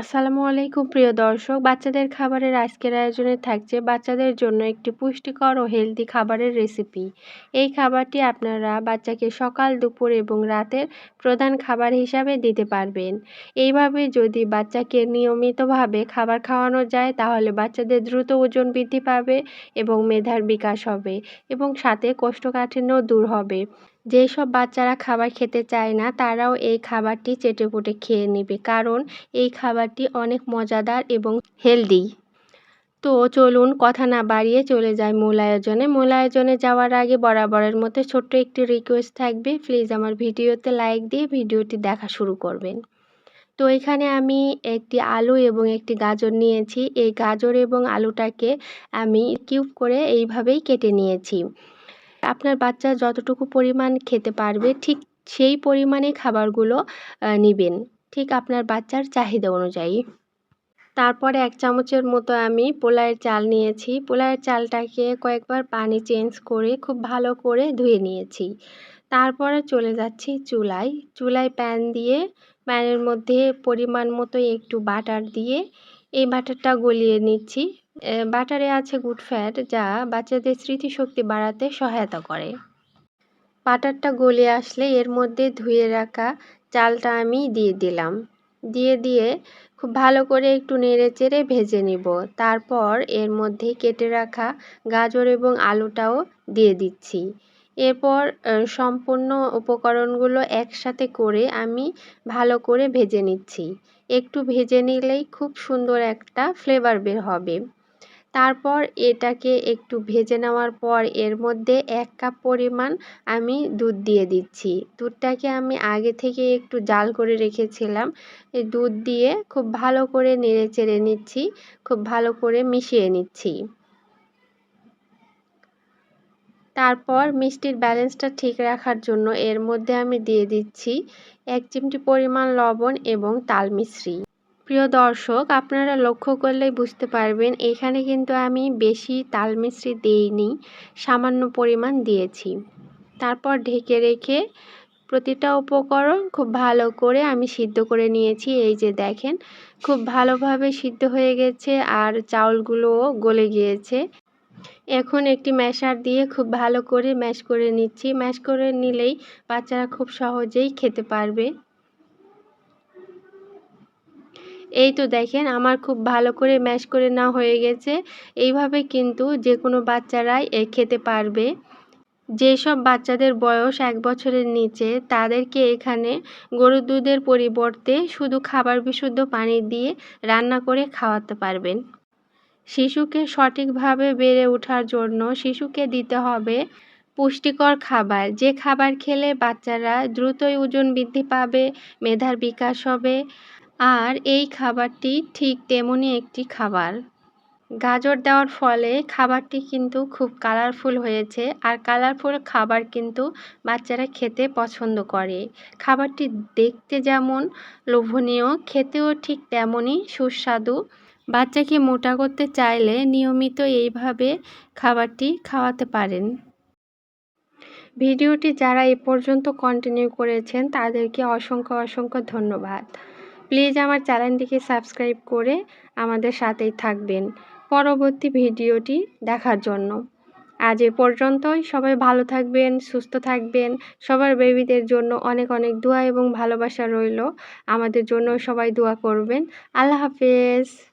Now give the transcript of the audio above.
আসসালামু আলাইকুম, প্রিয় দর্শক। বাচ্চাদের খাবারের আজকের আয়োজনে থাকছে বাচ্চাদের জন্য একটি পুষ্টিকর ও হেলদি খাবারের রেসিপি। এই খাবারটি আপনারা বাচ্চাকে সকাল, দুপুর এবং রাতের প্রধান খাবার হিসাবে দিতে পারবেন। এইভাবে যদি বাচ্চাকে নিয়মিতভাবে খাবার খাওয়ানো যায়, তাহলে বাচ্চাদের দ্রুত ওজন বৃদ্ধি পাবে এবং মেধার বিকাশ হবে এবং সাথে কোষ্ঠকাঠিন্য দূর হবে। যেসব বাচ্চারা খাবার খেতে চায় না, তারাও এই খাবারটি চেটেপুটে খেয়ে নেবে। কারণ এই খাবারটি অনেক মজাদার এবং হেলদি। তো চলুন কথা না বাড়িয়ে চলে যায় মূল আয়োজনে। মূল আয়োজনে যাওয়ার আগে বরাবরের মতো ছোট্ট একটি রিকোয়েস্ট থাকবে। প্লিজ আমার ভিডিওতে লাইক দিয়ে ভিডিওটি দেখা শুরু করবেন। তো এখানে আমি একটি আলু এবং একটি গাজর নিয়েছি। এই গাজর এবং আলুটাকে আমি কিউব করে এইভাবেই কেটে নিয়েছি। আপনার বাচ্চা যতটুকু পরিমাণ খেতে পারবে, ঠিক সেই পরিমাণে খাবারগুলো নেবেন। ঠিক আপনার বাচ্চার চাহিদা অনুযায়ী। তারপরে এক চামচের মতো আমি পোলায়ের চাল নিয়েছি। পোলায়ের চালটাকে কয়েকবার পানি চেঞ্জ করে খুব ভালো করে ধুয়ে নিয়েছি। তারপরে চলে যাচ্ছি চুলায়। চুলায় প্যান দিয়ে, প্যানের মধ্যে পরিমাণ মতো একটু বাটার দিয়ে এই বাটারটা গলিয়ে নিচ্ছি। বাটারে আছে গুড ফ্যাট যা বাচ্চাদের স্মৃতিশক্তি বাড়াতে সহায়তা করে। বাটারটা গলে আসলে এর মধ্যে ধুয়ে রাখা চালটা আমি দিয়ে দিলাম। দিয়ে দিয়ে খুব ভালো করে একটু নেড়ে চেড়ে ভেজে নিব। তারপর এর মধ্যে কেটে রাখা গাজর এবং আলুটাও দিয়ে দিচ্ছি। এরপর সম্পূর্ণ উপকরণগুলো একসাথে করে আমি ভালো করে ভেজে নিচ্ছি। একটু ভেজে নিলেই খুব সুন্দর একটা ফ্লেভার বের হবে। তারপর এটাকে একটু ভেজে নেওয়ার পর এর মধ্যে এক কাপ পরিমাণ আমি দুধ দিয়ে দিচ্ছি। দুধটাকে আমি আগে থেকে একটু জাল করে রেখেছিলাম। দুধ দিয়ে খুব ভালো করে নেড়ে চেড়ে নিচ্ছি, খুব ভালো করে মিশিয়ে নিচ্ছি। তারপর মিষ্টির ব্যালেন্সটা ঠিক রাখার জন্য এর মধ্যে আমি দিয়ে দিচ্ছি এক চিমটি পরিমাণ লবণ এবং তাল মিশ্রি। প্রিয় দর্শক, আপনারা লক্ষ্য করলেই বুঝতে পারবেন, এখানে কিন্তু আমি বেশি তাল মিশ্রি দিইনি, সামান্য পরিমাণ দিয়েছি। তারপর ঢেকে রেখে প্রতিটা উপকরণ খুব ভালো করে আমি সিদ্ধ করে নিয়েছি। এই যে দেখেন, খুব ভালোভাবে সিদ্ধ হয়ে গেছে আর চাউলগুলোও গলে গিয়েছে। এখন একটি ম্যাশার দিয়ে খুব ভালো করে ম্যাশ করে নিচ্ছি। ম্যাশ করে নিলেই বাচ্চারা খুব সহজেই খেতে পারবে। এই তো দেখেন, আমার খুব ভালো করে ম্যাশ করে না হয়ে গেছে। এইভাবে কিন্তু যে কোনো বাচ্চারাই খেতে পারবে। যেসব বাচ্চাদের বয়স এক বছরের নিচে, তাদেরকে এখানে গরুর দুধের পরিবর্তে শুধু খাবার বিশুদ্ধ পানি দিয়ে রান্না করে খাওয়াতে পারবেন। শিশুকে সঠিকভাবে বেড়ে ওঠার জন্য শিশুকে দিতে হবে পুষ্টিকর খাবার। যে খাবার খেলে বাচ্চারা দ্রুতই ওজন বৃদ্ধি পাবে, মেধার বিকাশ হবে, আর এই খাবারটি ঠিক তেমনই একটি খাবার। গাজর দেওয়ার ফলে খাবারটি কিন্তু খুব কালারফুল হয়েছে, আর কালারফুল খাবার কিন্তু বাচ্চারা খেতে পছন্দ করে। খাবারটি দেখতে যেমন লোভনীয়, খেতেও ঠিক তেমনই সুস্বাদু। বাচ্চাকে মোটা করতে চাইলে নিয়মিত এইভাবে খাবারটি খাওয়াতে পারেন। ভিডিওটি যারা এ পর্যন্ত কন্টিনিউ করেছেন, তাদেরকে অসংখ্য অসংখ্য ধন্যবাদ। প্লিজ আমার চ্যানেলটিকে সাবস্ক্রাইব করে আমাদের সাথেই থাকবেন পরবর্তী ভিডিওটি দেখার জন্য। আজ এ পর্যন্তই। সবাই ভালো থাকবেন, সুস্থ থাকবেন। সবার বেবিদের জন্য অনেক অনেক দোয়া এবং ভালোবাসা রইল। আমাদের জন্য সবাই দোয়া করবেন। আল্লাহ হাফেজ।